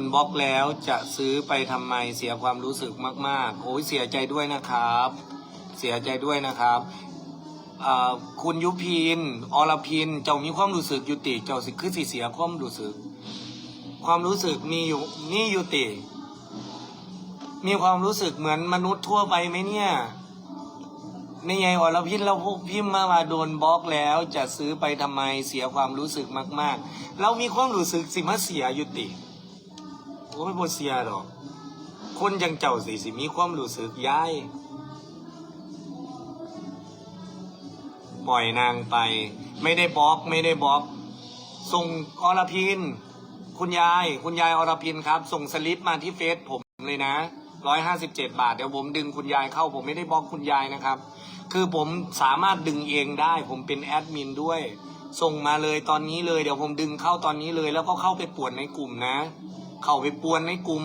นบล็อกแล้วจะซื้อไปทำไมเสียความรู้สึกมาก ๆ โอ้ยเสียใจด้วยนะครับ เสียใจด้วยนะครับคุณยุพินอรพินเจ้ามีความรู้สึกยุติเจ้าสิคือสิเสียความรู้สึก ความรู้สึกมีอยู่นี่ยุติ มีความรู้สึกเหมือนมนุษย์ทั่วไปไหมเนี่ยในไงอรพินเราพวกพิมพ์มาว่าโดนบล็อกแล้ว จะซื้อไปทำไมเสียความรู้สึกมาก ๆ เรามีความรู้สึกสิมาเสียยุติ โอ้ยบ่เสียหรอก คนจังเจ้าสิสิมีความรู้สึกย้าย ปล่อยนางไป ไม่ได้บล็อกไม่ได้บล็อกส่งอรพิน คุณยาย คุณยายอรพินครับ ส่งสลิปมาที่เฟซผมเลยนะร้อยห้าสิบเจ็ดบาท เดี๋ยวผมดึงคุณยายเข้า ผมไม่ได้บล็อกคุณยายนะครับ คือผมสามารถดึงเองได้ ผมเป็นแอดมินด้วย ส่งมาเลยตอนนี้เลย เดี๋ยวผมดึงเข้าตอนนี้เลย แล้วก็เข้าไปป่วนในกลุ่มนะ เข้าไปป่วนในกลุ่ม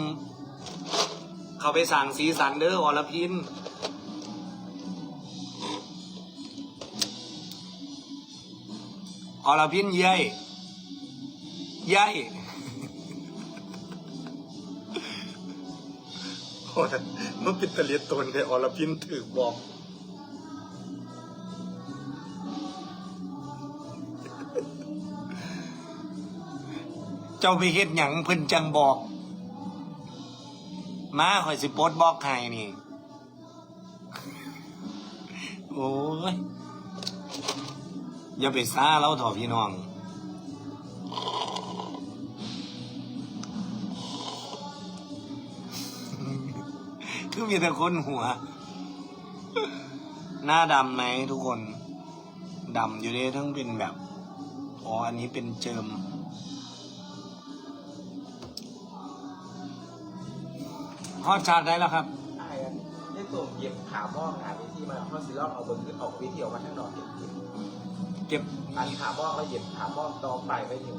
เข้าไปสั่งสีสันเด้ออรพินอรพินเย้ยเย้ยโอ้ยมันเป็นตะเลียตนแต่อรพินถือบอก จ้าไปเฮ็ดหยังเพิ่นจังบอก มาข่อยสิโปดบอกให้นี่ โอ้ย อย่าไปซ่าเราถอพี่น้องคือมีแต่คนหัว หน้าดำไหมทุกคน ดำอยู่เลยทั้งเป็นแบบ อ๋อ อันนี้เป็นเจิม ฮอดชาร์จได้แล้วครับไอ้อันนี่ตัวเหยียบขาบ้องหาวิธีมาเขาซื้อเราเอาเบอร์ขึ้นออกวิธีออกมาข้างนอกเก็บกินเก็บอันขาบ้องแล้วเหยียบขาบ้องตองไปไปถึง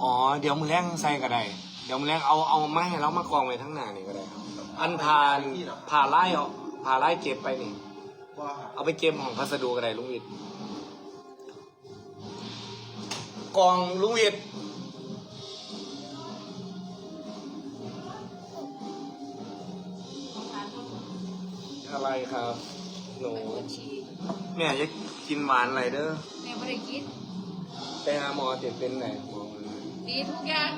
อ๋อเดี๋ยวมือแรงใส่ก็ได้เดี๋ยวมือแรงเอาเอาไม้ให้เรามากองไว้ทั้งหน้านี่ก็ได้ครับอันพานผ่าไล่เอาผ่าไล่เก็บไปนี่ว่าเอาไปเก็บของพัสดุก็ได้ลุงวิทย์กองลุงวิทย์ อะไรครับ หนูไปปวดฉี่แม่อยากกินหวานอะไรเด้อแม่ไม่ได้กินไปหาหมอเจ็บเป็นไหนหมอดีทุกอย่าง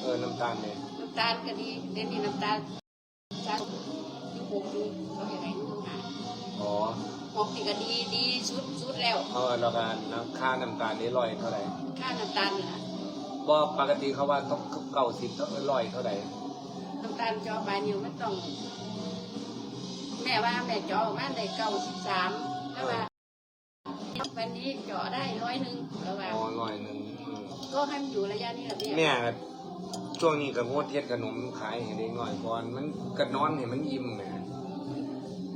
เออ น้ำตาลเนี่ยน้ำตาลก็ดีเดี๋ยวนี้น้ำตาลจ้าที่หกดูเขาเห็นไหนดูหาอ๋อหกนี่ก็ดีดีสุดสุดแล้วเออแล้วกันนะค่าน้ำตาลนี่ร้อยเท่าไหร่ค่าน้ำตาลน่ะว่าปกติเขาว่าต้องเก้าสิบต้องร้อยเท่าไหร่น้ำตาลจอปลายนิ้วมันต้อง แม่ว่าแม่จอมาได้เก้าสิบสามแล้วว่าวันนี้เจาะได้ร้อยหนึ่งแล้วว่าอ๋อร้อยหนึ่งอืมก็ให้มันอยู่ระยะนี้แหละแม่ก็ช่วงนี้ก็งดเฮ็ดขนมขายให้ได้หน่อยก่อน มันก็นอนให้มันอิ่มแหม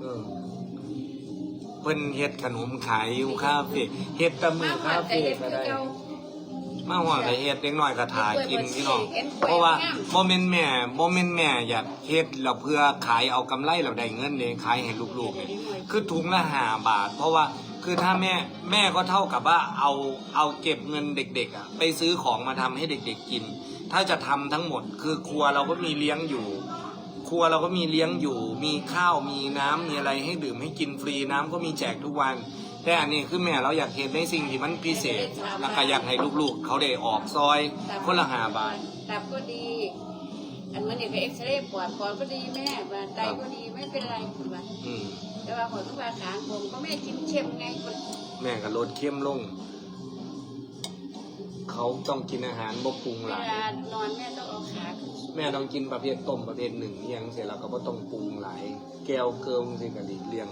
เออเพิ่นเฮ็ดขนมขายอยู่คาเฟ่เฮ็ดแตะมือมาคาว่าแต่เฟ่เห็นก็คือได้เก่า มาว่าก็เฮ็ดเด็กน้อยก็ทากินพี่น้องเห็นกล้วยเพราะว่างามบ่แม่นแม่บ่แม่นแม่อยากเฮ็ดแล้วเพื่อขายเอากำไรแล้วได้เงินเด้ขายให้ลูกๆเนี่ยคือถุงละ5บาท เพราะว่าคือถ้าแม่แม่ก็เท่ากับว่าเอาเอาเก็บเงินเด็กๆอะไปซื้อของมาทำให้เด็กๆกิน ถ้าจะทำทั้งหมด คือครัวเราก็มีเลี้ยงอยู่ ครัวเราก็มีเลี้ยงอยู่ มีข้าวมีน้ำมีอะไรให้ดื่มให้กินฟรีน้ำก็มีแจกทุกวัน แต่อันนี้คือแม่เราอยากเห็นในสิ่งที่มันพิเศษ แล้วก็อยากให้ลูกๆ เขาได้ออกซอยคนละหาบาทตับก็ดี อันมันเนี่ยก็เอ็กซเรย์ปอดปอดก็ดีแม่ว่าไตก็ดีไม่เป็นไรคุณว่าอืมแต่ว่าผมทุกว่าขางผมก็ไม่กินเค็มไงคนแม่ก็ลดเข้มลง เขาต้องกินอาหารบ่ปรุงเวหลายลานอนแม่ต้องเอาขาขึ้นแม่ต้องกินประเภทต้มประเภทหนึ่งอหยังเสร็จแล้วก็บ่ต้องปรุงหลาย แก้วเกิมสิกะดีเลี่ยง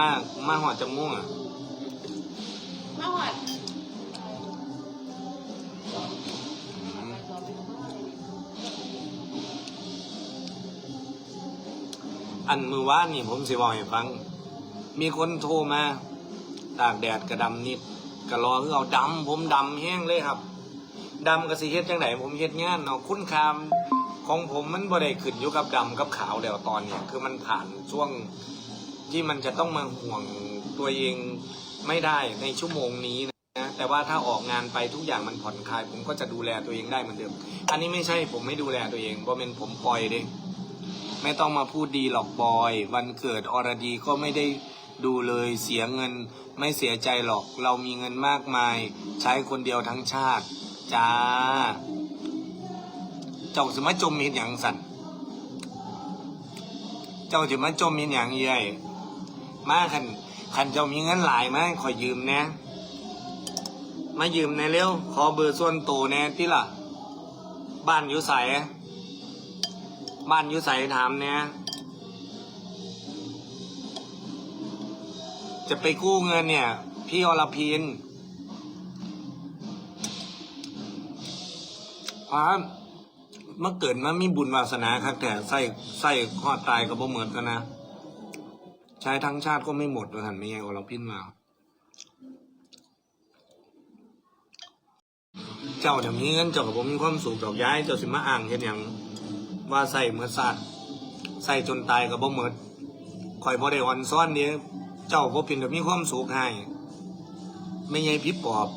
มมากมากหอดจังม่วงอะมาหอดอันมือว่านนี่ผมสิบอกให้ฟัง มีคนโทรมาตากแดดกระดำนิดกระรอคือเอาดำผมดำแห้งเลยครับดำกระสีเฮ็ดจังไหนผมเฮ็ดงานเนาะคุณคามของผมมันบ่ได้ขึ้นอยู่กับดำกับขาวแล้วตอนเนี้ยคือมันผ่านช่วง ที่มันจะต้องมาห่วงตัวเองไม่ได้ในชั่วโมงนี้นะแต่ว่าถ้าออกงานไปทุกอย่างมันผ่อนคลาย ผมก็จะดูแลตัวเองได้เหมือนเดิม อันนี้ไม่ใช่ผมไม่ดูแลตัวเองเพราะเป็นผมปล่อยเด้ไม่ต้องมาพูดดีหรอกบอย วันเกิดอรดีก็ไม่ได้ดูเลยเสียเงินไม่เสียใจหรอก เรามีเงินมากมาย ใช้คนเดียวทั้งชาติจ้าเจ้าสมาจมมีอย่างสันเจ้าจะมาจมมีอย่างเย่ย มาขันขันเจ้ามีเงินหลายไหมาขอยืมแหน่มายืมแหน่เร็ว ขอเบอร์ส่วนตัวแหน่ที่ล่ะ บ้านอยู่ใสบ้านอยู่ใสถามแหน่จะไปกู้เงินเนี่ย พี่อรพินพราเมื่อเกิดมามีบุญวาสนาครับแต่ใส่ใส่ข้อตายกับบ่เหมือนกันนะ ใช้ทั้งชาติก็ไม่หมดว่าหันไม่ไงอรพินมา เจ้าจะมีเงินเจ้ากับผมมีความสุขดอกย้ายเจ้าสิมาอ่างเห็นอย่างว่าใส่เมื่อสัตว์ใส่จนตายกับบ่เหมิดคอยบ่ได้อ่อนซ้อนเดียเจ้าบ่เป็นแบบมีความสุขให้ไม่ไงพิบปอบ